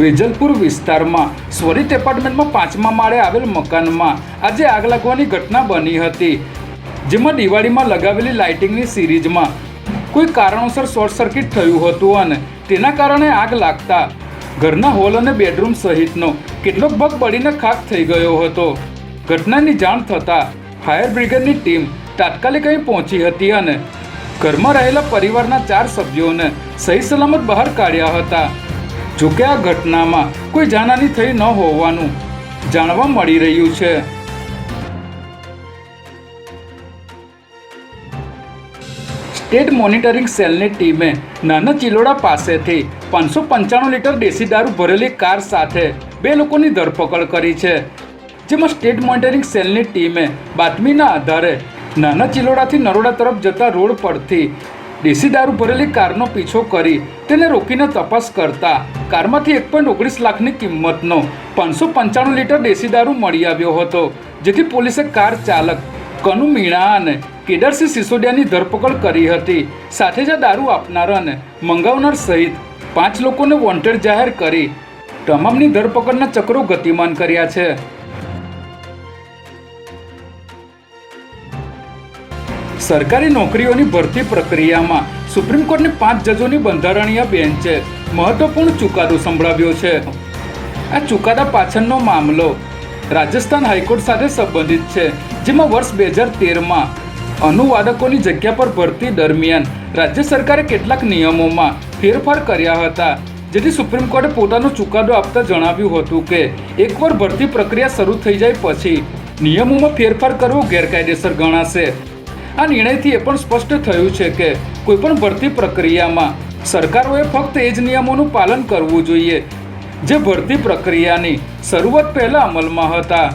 વેજલપુર વિસ્તારમાં. સ્વરિત એપાર્ટમેન્ટમાં પાંચમા માળે આવેલ મકાનમાં આજે આગ લાગવાની ઘટના બની હતી, જેમાં દિવાળીમાં લગાવેલી લાઇટિંગની સિરીઝમાં કોઈ કારણોસર શોર્ટ સર્કિટ થયું હતું અને તેના કારણે આગ લાગતા ઘરના હોલ અને બેડરૂમ સહિતનો કેટલોક ભાગ બળીને ખાક થઈ ગયો હતો. ઘટનાની જાણ થતાં ફાયર બ્રિગેડની ટીમ તાત્કાલિક અહીં પહોંચી હતી અને ઘરમાં રહેલા પરિવારના ચાર સભ્યોને સહી સલામત બહાર કાઢ્યા હતા. જોકે આ ઘટનામાં કોઈ જાનહાની થઈ ન હોવાનું જાણવા મળી રહ્યું છે. સ્ટેટ મોનિટરિંગ સેલની ટીમે નાના ચિલોડા પાસેથી પાંચસો પંચાણું લીટર દેશી દારૂ ભરેલી કાર સાથે બે લોકોની ધરપકડ કરી છે. જેમાં સ્ટેટ મોનિટરિંગ સેલની ટીમે બાતમીના આધારે નાના ચિલોડાથી નરોડા તરફ જતા રોડ પરથી દેશી દારૂ ભરેલી કારનો પીછો કરી તેને રોકીને તપાસ કરતા કારમાંથી એક પોઈન્ટ ઓગણીસ લાખની કિંમતનો પાંચસો પંચાણું લીટર દેશી દારૂ મળી આવ્યો હતો, જેથી પોલીસે કાર ચાલક કનુ મીણા અને કેદારસિંહ સિસોડિયાની ધરપકડ કરી હતી. સાથે જ દારૂ આપનાર અને મંગાવનાર સહિત પાંચ લોકોને વોન્ટેડ જાહેર કરી તમામની ધરપકડના ચક્રો ગતિમાન કર્યા છે. સરકારી નોકરીઓની ભરતી પ્રક્રિયામાં સુપ્રીમ કોર્ટની પાંચ જજોની બંધારણીય બેન્ચે મહત્વપૂર્ણ ચુકાદો સંભળાવ્યો છે. આ ચુકાદા પાછળનો મામલો રાજસ્થાન હાઈકોર્ટ સાથે સંબંધિત છે, જેમાં વર્ષ બે હજાર તેરમાં અનુવાદકોની જગ્યા પર ભરતી દરમિયાન રાજ્ય સરકારે કેટલાક નિયમોમાં ફેરફાર કર્યા હતા, જેથી સુપ્રીમ કોર્ટે પોતાનો ચુકાદો આપતા જણાવ્યું હતું કે, એકવાર ભરતી પ્રક્રિયા શરૂ થઈ જાય પછી નિયમોમાં ફેરફાર કરવો ગેરકાયદેસર ગણાશે. આ નિર્ણયથી એ પણ સ્પષ્ટ થયું છે કે કોઈપણ ભરતી પ્રક્રિયામાં સરકારોએ ફક્ત એ જ નિયમોનું પાલન કરવું જોઈએ. જે ભરતી પ્રક્રિયાની શરૂઆત પહેલાં અમલમાં હતા.